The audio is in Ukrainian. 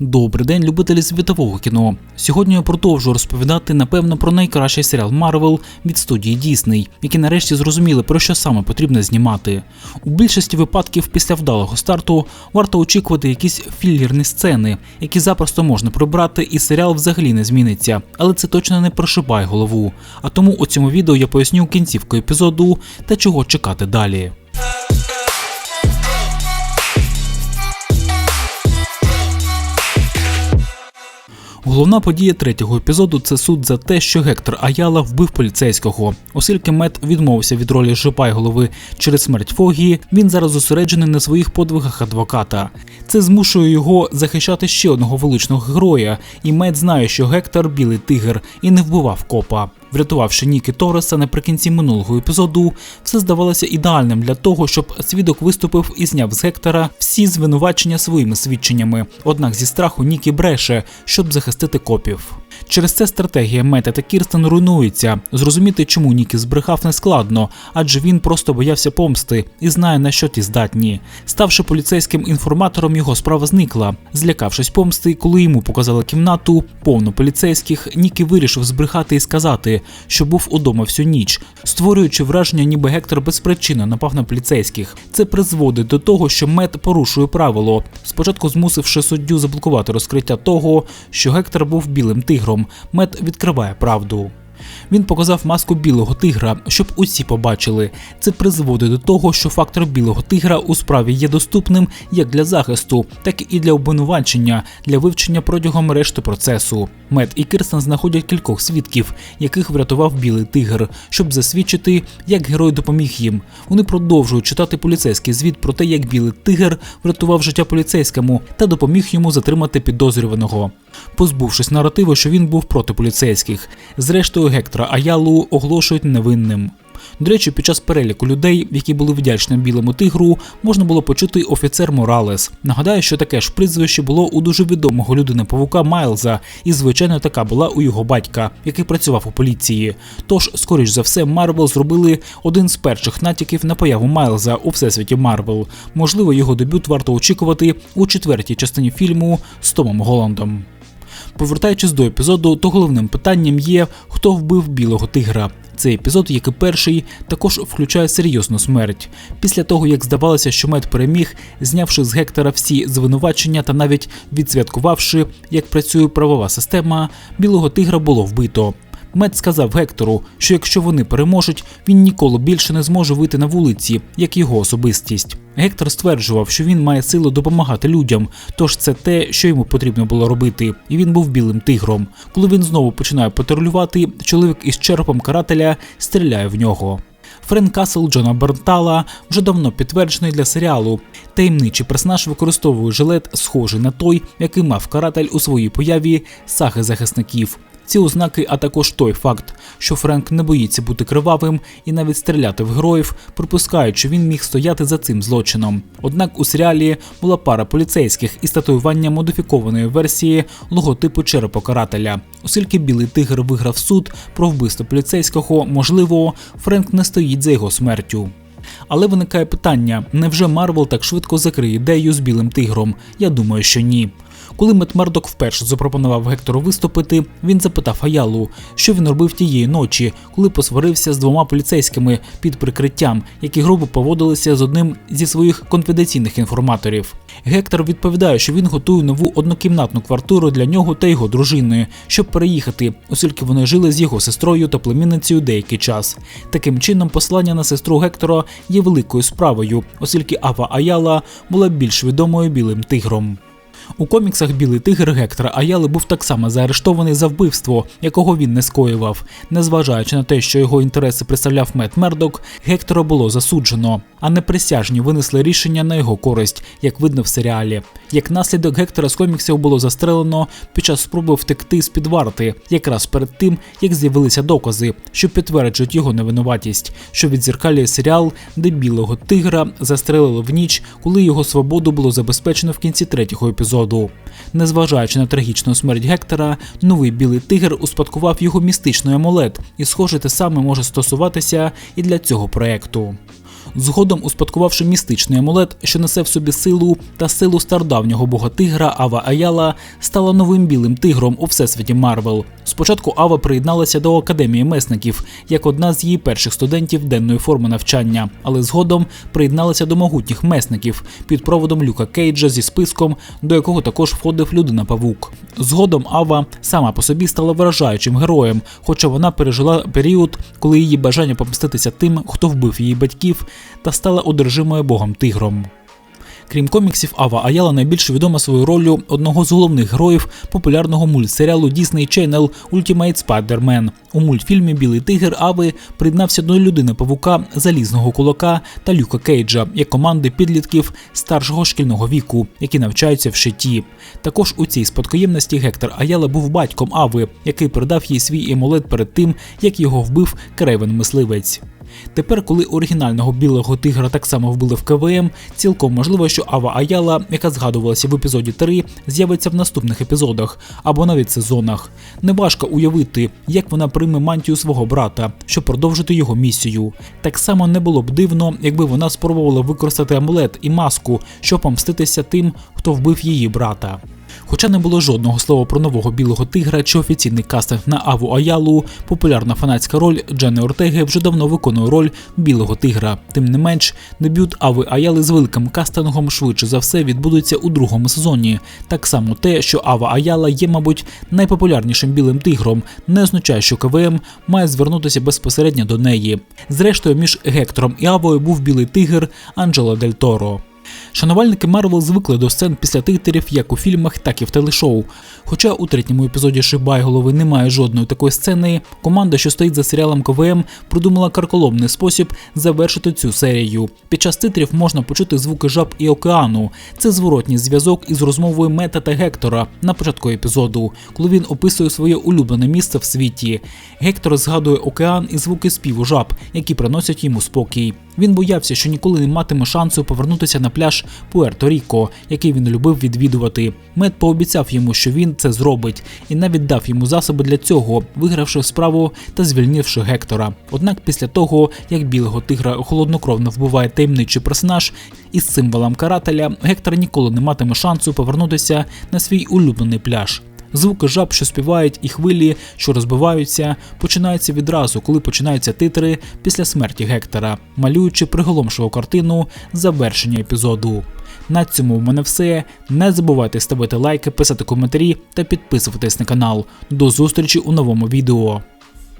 Добрий день, любителі світового кіно. Сьогодні я продовжу розповідати напевно про найкращий серіал Марвел від студії Disney, які нарешті зрозуміли про що саме потрібно знімати. У більшості випадків після вдалого старту варто очікувати якісь філірні сцени, які запросто можна прибрати, і серіал взагалі не зміниться, але це точно не прошибає голову. А тому у цьому відео я поясню кінцівку епізоду та чого чекати далі. Головна подія третього епізоду це суд за те, що Гектор Аяла вбив поліцейського. Оскільки Мет відмовився від ролі Жипай голови через смерть Фогії, він зараз зосереджений на своїх подвигах адвоката. Це змушує його захищати ще одного величного героя, і Мет знає, що Гектор білий тигр і не вбивав копа. Врятувавши Ніки Тореса наприкінці минулого епізоду, все здавалося ідеальним для того, щоб свідок виступив і зняв з Гектора всі звинувачення своїми свідченнями. Однак зі страху Нікі бреше, щоб захистити копів. Через це стратегія Мета та Кірстен руйнується. Зрозуміти, чому Нікі збрехав, не складно, адже він просто боявся помсти і знає на що ті здатні. Ставши поліцейським інформатором, його справа зникла. Злякавшись помсти, коли йому показали кімнату, повну поліцейських, Нікі вирішив збрехати і сказати, що був удома всю ніч, створюючи враження, ніби Гектор безпричинно напав на поліцейських. Це призводить до того, що Мет порушує правило, спочатку змусивши суддю заблокувати розкриття того, що Гектор був білим тигром. Мет відкриває правду. Він показав маску білого тигра, щоб усі побачили. Це призводить до того, що фактор білого тигра у справі є доступним як для захисту, так і для обвинувачення для вивчення протягом решти процесу. Мет і Кирстен знаходять кількох свідків, яких врятував білий тигр, щоб засвідчити, як герой допоміг їм. Вони продовжують читати поліцейський звіт про те, як білий тигр врятував життя поліцейському та допоміг йому затримати підозрюваного. Позбувшись наративу, що він був проти поліцейських, зрештою Гектора Аялу оголошують невинним. До речі, під час переліку людей, які були вдячні білому тигру, можна було почути офіцер Моралес. Нагадаю, що таке ж прізвище було у дуже відомого людини павука Майлза, і звичайно така була у його батька, який працював у поліції. Тож, скоріш за все, Марвел зробили один з перших натяків на появу Майлза у всесвіті Марвел. Можливо, його дебют варто очікувати у четвертій частині фільму з Томом Голландом. Повертаючись до епізоду, то головним питанням є, хто вбив білого тигра. Цей епізод, як і перший, також включає серйозну смерть. Після того, як здавалося, що мед переміг, знявши з Гектора всі звинувачення та навіть відсвяткувавши, як працює правова система, білого тигра було вбито. Мед сказав Гектору, що якщо вони переможуть, він ніколи більше не зможе вийти на вулиці, як його особистість. Гектор стверджував, що він має силу допомагати людям, тож це те, що йому потрібно було робити, і він був білим тигром. Коли він знову починає патрулювати, чоловік із черепом карателя стріляє в нього. Френ Касл Джона Бернтала вже давно підтверджений для серіалу. Таємничий персонаж використовує жилет, схожий на той, який мав каратель у своїй появі саги захисників. Ці ознаки, а також той факт, що Френк не боїться бути кривавим і навіть стріляти в героїв, припускають, що він міг стояти за цим злочином. Однак у серіалі була пара поліцейських із татуювання модифікованої версії логотипу черепокарателя. Оскільки білий тигр виграв суд про вбивство поліцейського, можливо, Френк не стоїть за його смертю. Але виникає питання: невже Марвел так швидко закриє ідею з білим тигром? Я думаю, що ні. Коли Мет Мердок вперше запропонував Гектору виступити, він запитав Аялу, що він робив тієї ночі, коли посварився з двома поліцейськими під прикриттям, які грубо поводилися з одним зі своїх конфіденційних інформаторів. Гектор відповідає, що він готує нову однокімнатну квартиру для нього та його дружини, щоб переїхати, оскільки вони жили з його сестрою та племінницею деякий час. Таким чином, послання на сестру Гектора є великою справою, оскільки Ава Аяла була більш відомою білим тигром. У коміксах Білий тигр Гектора Аяли був так само заарештований за вбивство, якого він не скоював. Незважаючи на те, що його інтереси представляв Мет Мердок, Гектора було засуджено, а неприсяжні винесли рішення на його користь, як видно в серіалі. Як наслідок Гектора з коміксів було застрелено під час спроби втекти з під варти, якраз перед тим, як з'явилися докази, що підтверджують його невинуватість, що відзеркалює серіал, де білого тигра застрелили в ніч, коли його свободу було забезпечено в кінці третього епізоду. Незважаючи на трагічну смерть Гектора, новий білий тигр успадкував його містичний амулет, і, схоже, те саме може стосуватися і для цього проекту. Згодом, успадкувавши містичний амулет, що несе в собі силу та силу стародавнього бога тигра Ава Аяла, стала новим білим тигром у всесвіті Марвел. Спочатку Ава приєдналася до академії месників як одна з її перших студентів денної форми навчання, але згодом приєдналася до могутніх месників під проводом Люка Кейджа зі списком, до якого також входив людина Павук. Згодом Ава сама по собі стала вражаючим героєм, хоча вона пережила період, коли її бажання помститися тим, хто вбив її батьків, та стала одержимою богом тигром. Крім коміксів, Ава Аяла найбільш відома своєю ролью одного з головних героїв популярного мультсеріалу Disney Channel Ultimate Spider-Man. У мультфільмі Білий тигр Ави приєднався до людини павука, залізного кулака та Люка Кейджа як команди підлітків старшого шкільного віку, які навчаються в шиті. Також у цій спадкоємності Гектор Аяла був батьком Ави, який передав їй свій емулет перед тим, як його вбив Крейвен мисливець. Тепер, коли оригінального білого тигра так само вбили в КВМ, цілком можливо, що Ава Аяла, яка згадувалася в епізоді 3, з'явиться в наступних епізодах або навіть сезонах. Неважко уявити, як вона прийме мантію свого брата, щоб продовжити його місію. Так само не було б дивно, якби вона спробувала використати амулет і маску, щоб помститися тим, хто вбив її брата. Хоча не було жодного слова про нового білого тигра чи офіційний кастинг на Аву Аялу, популярна фанатська роль Джени Ортеги вже давно виконує роль білого тигра. Тим не менш, дебют Ави Аяли з великим кастингом швидше за все відбудеться у другому сезоні. Так само те, що Ава Аяла є, мабуть, найпопулярнішим білим тигром, не означає, що КВМ має звернутися безпосередньо до неї. Зрештою, між Гектором і Авою був білий тигр Анджело Дель Торо. Шанувальники Марвел звикли до сцен після титрів як у фільмах, так і в телешоу. Хоча у третьому епізоді Шибайголови немає жодної такої сцени, команда, що стоїть за серіалом КВМ, придумала карколомний спосіб завершити цю серію. Під час титрів можна почути звуки жаб і океану. Це зворотній зв'язок із розмовою Мета та Гектора на початку епізоду, коли він описує своє улюблене місце в світі. Гектор згадує океан і звуки співу жаб, які приносять йому спокій. Він боявся, що ніколи не матиме шансу повернутися на пляж Пуерто-Ріко, який він любив відвідувати. Мед пообіцяв йому, що він це зробить, і навіть дав йому засоби для цього, вигравши справу та звільнивши Гектора. Однак, після того, як білого тигра холоднокровно вбиває таємничий персонаж із символом карателя, Гектор ніколи не матиме шансу повернутися на свій улюблений пляж. Звуки жаб, що співають, і хвилі, що розбиваються, починаються відразу, коли починаються титри після смерті Гектора, малюючи приголомшиву картину завершення епізоду. На цьому в мене все. Не забувайте ставити лайки, писати коментарі та підписуватись на канал. До зустрічі у новому відео.